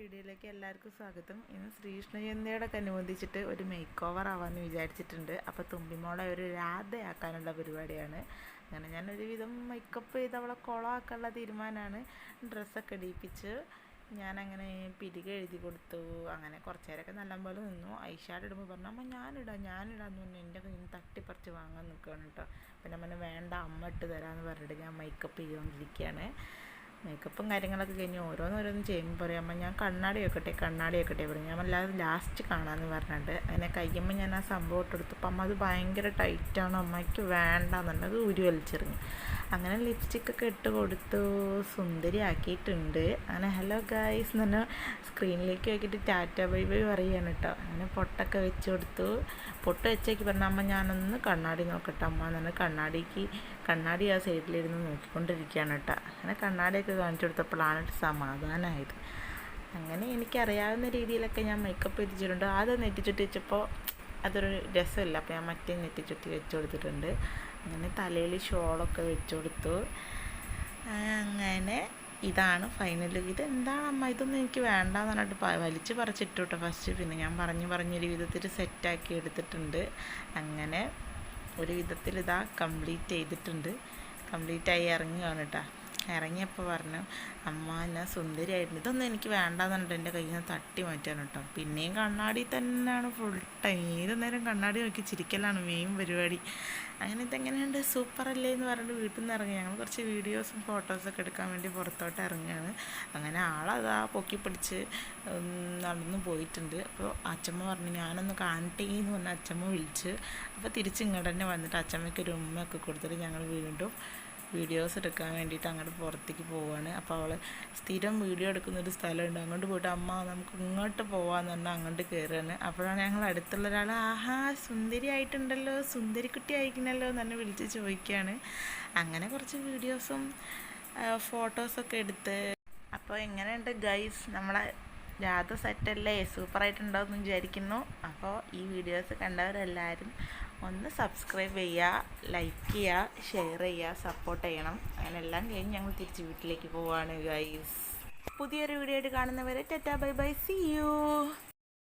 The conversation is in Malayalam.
വീഡിയോയിലേക്ക് എല്ലാവർക്കും സ്വാഗതം. ഇന്ന് ശ്രീകൃഷ്ണ അനുബന്ധിച്ചിട്ട് ഒരു മേക്ക് ഓവർ ആവാമെന്ന് വിചാരിച്ചിട്ടുണ്ട്. അപ്പോൾ തുമ്പിമോളെ ഒരു രാധയാക്കാനുള്ള പരിപാടിയാണ്. അങ്ങനെ ഞാൻ ഒരുവിധം മേക്കപ്പ് ചെയ്ത് അവളെ കുളമാക്കാനുള്ള തീരുമാനമാണ്. ഡ്രസ്സൊക്കെ ഇടിയിപ്പിച്ച് ഞാനങ്ങനെ പിരിക എഴുതി കൊടുത്തു. അങ്ങനെ കുറച്ച് നേരമൊക്കെ നല്ലപോലെ നിന്നു. ഐഷാഡ് ഇടുമ്പോൾ പറഞ്ഞു അമ്മ ഞാനിടാം ഞാനിടാന്ന് പറഞ്ഞു. എന്റെ കയ്യിൽ നിന്ന് തട്ടിപ്പറിച്ച് വാങ്ങാൻ നിൽക്കുകയാണ് കേട്ടോ പിന്നെ അമ്മ വേണ്ട അമ്മ ഇട്ട് തരാമെന്ന് പറഞ്ഞിട്ട് ഞാൻ മേക്കപ്പ് ചെയ്തുകൊണ്ടിരിക്കുകയാണ് മേക്കപ്പും കാര്യങ്ങളൊക്കെ കഴിഞ്ഞ് ഓരോന്നോരോന്ന് ചെയ്യുമ്പോൾ പറയും അമ്മ ഞാൻ കണ്ണാടി വെക്കട്ടെ കണ്ണാടി വെക്കട്ടെ പറഞ്ഞു ഞാൻ അല്ലാതെ ലാസ്റ്റ് കാണാമെന്ന് പറഞ്ഞിട്ട് അങ്ങനെ കഴിയുമ്പോൾ ഞാൻ ആ സംഭവം ഇട്ടെടുത്തപ്പോൾ അമ്മ അത് ഭയങ്കര ടൈറ്റാണ് അമ്മയ്ക്ക് വേണ്ടെന്നുണ്ട്. അത് ഉരു വലിച്ചെറിഞ്ഞു. അങ്ങനെ ലിപ്സ്റ്റിക്കൊക്കെ ഇട്ട് കൊടുത്തു. സുന്ദരിയാക്കിയിട്ടുണ്ട്. അങ്ങനെ ഹലോ ഗായ്സ് എന്ന് പറഞ്ഞാൽ സ്ക്രീനിലേക്ക് നോക്കിയിട്ട് ടാറ്റ ബൈ ബൈ പറയുകയാണ് കേട്ടോ അങ്ങനെ പൊട്ടൊക്കെ വെച്ച് കൊടുത്തു. പൊട്ട് വെച്ചേക്ക് പറഞ്ഞ അമ്മ ഞാനൊന്ന് കണ്ണാടി നോക്കട്ടെ അമ്മ എന്ന് പറഞ്ഞാൽ കണ്ണാടിക്ക് കണ്ണാടി ആ സൈഡിലിരുന്ന് നോക്കിക്കൊണ്ടിരിക്കുകയാണ് കേട്ടോ അങ്ങനെ കണ്ണാടിയൊക്കെ കാണിച്ചു കൊടുത്തപ്പോഴാണ് ഒരു സമാധാനമായത്. അങ്ങനെ എനിക്കറിയാവുന്ന രീതിയിലൊക്കെ ഞാൻ മേക്കപ്പ് എത്തിച്ചിട്ടുണ്ട് ആദ്യം നെറ്റിച്ചുട്ടി വെച്ചപ്പോൾ അതൊരു രസമില്ല. അപ്പോൾ ഞാൻ മറ്റേ നെറ്റിച്ചുട്ടി വെച്ച് കൊടുത്തിട്ടുണ്ട്. അങ്ങനെ തലയിൽ ഷോളൊക്കെ വെച്ച് കൊടുത്തു. അങ്ങനെ ഇതാണ് ഫൈനൽ ഇത് എന്താണ് അമ്മ ഇതൊന്നും എനിക്ക് വേണ്ടെന്ന് പറഞ്ഞിട്ട് വലിച്ച് പറിച്ചിട്ടു കേട്ടോ ഫസ്റ്റ് പിന്നെ ഞാൻ പറഞ്ഞു പറഞ്ഞൊരു വിധത്തിൽ സെറ്റാക്കി എടുത്തിട്ടുണ്ട്. അങ്ങനെ ഒരു വിധത്തിൽ ഇതാ കംപ്ലീറ്റ് ചെയ്തിട്ടുണ്ട്. കംപ്ലീറ്റ് ആയി ഇറങ്ങുകയാണ് കേട്ടോ ഇറങ്ങിയപ്പോൾ പറഞ്ഞു അമ്മ ഞാൻ സുന്ദരിയായിട്ടുണ്ട് ഇതൊന്നും എനിക്ക് വേണ്ടാന്നുണ്ട്. എന്റെ കയ്യിൽ നിന്ന് തട്ടി മാറ്റാൻ കേട്ടോ പിന്നെയും കണ്ണാടി തന്നെയാണ് ഫുൾ ടൈം ഏത് നേരം കണ്ണാടി നോക്കി ചിരിക്കലാണ് മെയിൻ പരിപാടി. അങ്ങനെ ഇതെങ്ങനെയുണ്ട്? സൂപ്പർ അല്ലേ എന്ന് പറഞ്ഞിട്ട് വീട്ടിൽ നിന്ന് ഇറങ്ങി. ഞങ്ങൾ കുറച്ച് വീഡിയോസും ഫോട്ടോസൊക്കെ എടുക്കാൻ വേണ്ടി പുറത്തോട്ട് ഇറങ്ങുകയാണ്. അങ്ങനെ ആളതാ പൊക്കി പിടിച്ച് നടന്നു പോയിട്ടുണ്ട്. അപ്പോൾ അച്ചമ്മ പറഞ്ഞു ഞാനൊന്ന് കാണട്ടെ എന്ന് പറഞ്ഞ അച്ഛമ്മ വിളിച്ച്. അപ്പോൾ തിരിച്ച് ഇങ്ങോട്ട് തന്നെ വന്നിട്ട് അച്ഛമ്മയ്ക്ക് ഒരു ഉമ്മയൊക്കെ കൊടുത്തിട്ട് ഞങ്ങൾ വീണ്ടും വീഡിയോസ് എടുക്കാൻ വേണ്ടിയിട്ട് അങ്ങോട്ട് പുറത്തേക്ക് പോവുകയാണ് അപ്പോൾ അവൾ സ്ഥിരം വീഡിയോ എടുക്കുന്ന ഒരു സ്ഥലമുണ്ട്. അങ്ങോട്ട് പോയിട്ട് അമ്മ നമുക്ക് ഇങ്ങോട്ട് പോവാന്ന് പറഞ്ഞാൽ അങ്ങോട്ട് കയറുകയാണ് അപ്പോഴാണ് ഞങ്ങൾ അടുത്തുള്ള ഒരാൾ ആഹാ സുന്ദരി ആയിട്ടുണ്ടല്ലോ സുന്ദരിക്കുട്ടി ആയിരിക്കണല്ലോ എന്ന് വിളിച്ച് ചോദിക്കുകയാണ് അങ്ങനെ കുറച്ച് വീഡിയോസും ഫോട്ടോസൊക്കെ എടുത്ത്. അപ്പോൾ എങ്ങനെയുണ്ട് ഗൈസ്? നമ്മളെ രാധ സെറ്റല്ലേ സൂപ്പറായിട്ടുണ്ടാവും എന്ന് വിചാരിക്കുന്നു. അപ്പോൾ ഈ വീഡിയോസ് കണ്ടവരെല്ലാവരും ഒന്ന് സബ്സ്ക്രൈബ് ചെയ്യുക ലൈക്ക് ചെയ്യുക ഷെയർ ചെയ്യുക സപ്പോർട്ട് ചെയ്യണം. അങ്ങനെ എല്ലാം കഴിഞ്ഞ് ഞങ്ങൾ തിരിച്ച് വീട്ടിലേക്ക് പോവുകയാണ് ഗൈസ് പുതിയൊരു വീഡിയോ ആയിട്ട് കാണുന്നവരെ tata bye bye see you